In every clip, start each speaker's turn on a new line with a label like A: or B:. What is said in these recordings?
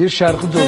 A: bir şarkı doldur.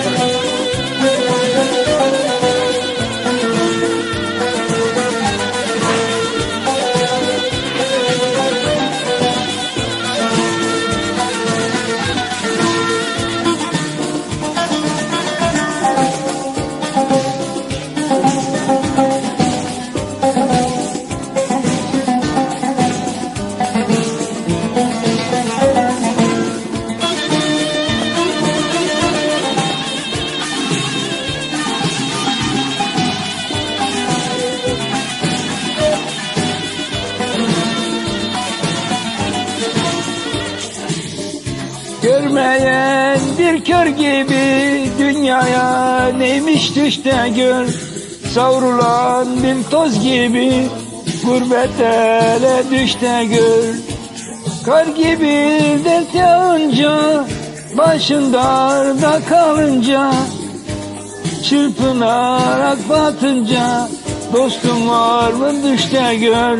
A: Görmeyen bir kör gibi dünyaya neymiş düşte gör. Savrulan bir toz gibi gurbet ele düşte gör. Kar gibi dert yağınca başın darda kalınca Çırpınarak batınca dostum var mı düşte gör.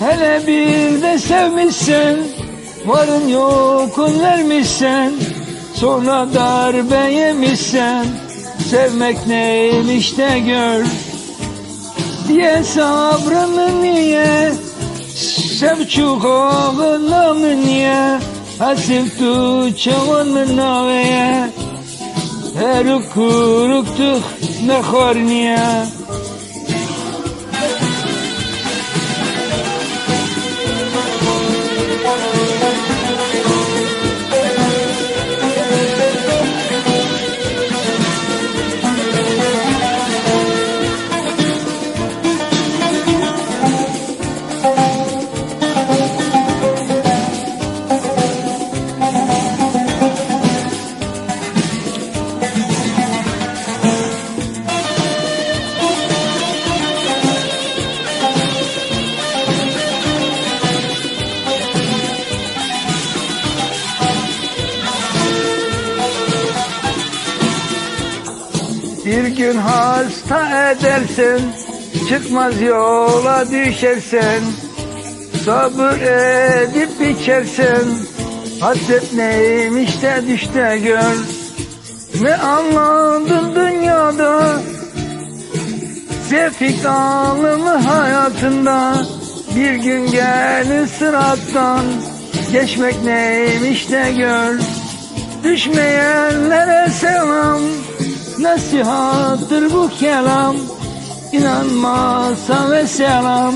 A: Hele bir de sevmişsen Varın yokun vermişsen Sonra darbe yemişsen Sevmek neymiş de gör. Diye sabrını niye Sevçuk oğluna mı niye? Hasip tu çavan mı naveye? Her kuruktuk ne khor niye Bir gün hasta edersen Çıkmaz yola düşersen Sabır edip içersen Hasret neymiş de düşte gör. Ne anladın dünyada Sefik alımı hayatında. Bir gün gelir sırattan Geçmek neymiş de gör. Düşmeyenlere selam Nasihattır bu kelam. İnanmazsa ve selam.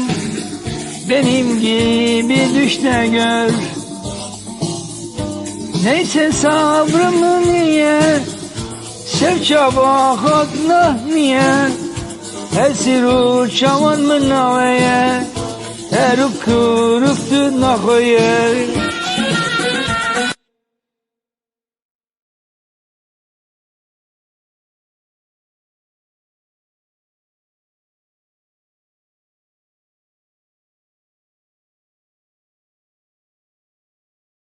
A: Benim gibi düş de gör. Neyse sabrımı niye? Sev çaba hakna niye? Esir uçaman mı naveye Eruk kuruktu nakoye